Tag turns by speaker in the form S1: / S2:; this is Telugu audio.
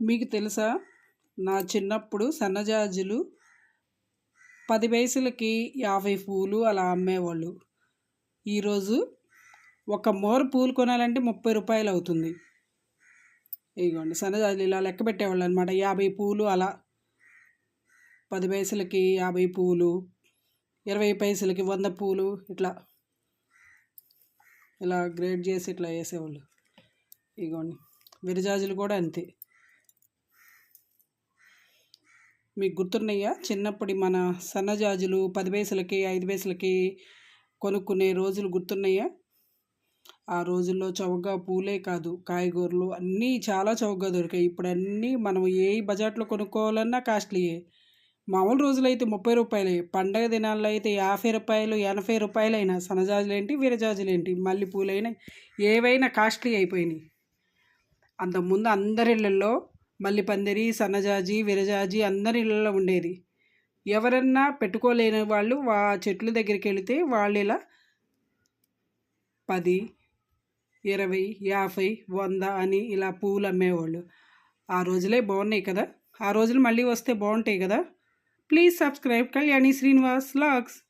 S1: మీకు తెలుసా? నా చిన్నప్పుడు సన్నజాజులు పది పైసలకి యాభై పూలు అలా అమ్మేవాళ్ళు. ఈరోజు ఒక మోరు పూలు కొనాలంటే ముప్పై రూపాయలు అవుతుంది. ఇదిగోండి సన్నజాజులు ఇలా లెక్క పెట్టేవాళ్ళు అనమాట యాభై పూలు అలా పది పైసలకి యాభై పూలు ఇరవై పైసలకి వంద పూలు ఇట్లా ఇలా గ్రేడ్ చేసి ఇట్లా వేసేవాళ్ళు. ఇదిగోండి విరజాజులు కూడా అంతే. మీకు గుర్తున్నాయా? చిన్నప్పటి మన సన్నజాజులు పది పైసలకి ఐదు పైసలకి కొనుక్కునే రోజులు గుర్తున్నాయా? ఆ రోజుల్లో చౌకగా పూలే కాదు కాయగూరలు అన్నీ చాలా చౌకగా దొరికాయి. ఇప్పుడు అన్నీ మనం ఏ బజార్లో కొనుక్కోవాలన్నా కాస్ట్లీయే. మామూలు రోజులైతే ముప్పై రూపాయలే. పండగ దినాల్లో అయితే యాభై రూపాయలు ఎనభై రూపాయలైనా సన్నజాజులేంటి వీరజాజులేంటి మల్లెపూలైనా ఏవైనా కాస్ట్లీ అయిపోయినాయి. అంతకుముందు అందరి ఇళ్ళల్లో మల్లిపందిరి సన్నజాజి విరజాజి అందరి ఇళ్ళలో ఉండేది. ఎవరన్నా పెట్టుకోలేని వాళ్ళు వా చెట్ల దగ్గరికి వెళితే వాళ్ళు ఇలా పది ఇరవై యాభై వంద అని ఇలా పూలు అమ్మేవాళ్ళు. ఆ రోజులే బాగున్నాయి కదా? ఆ రోజులు మళ్ళీ వస్తే బాగుంటాయి కదా? Please subscribe Kalyani Srinivas logs.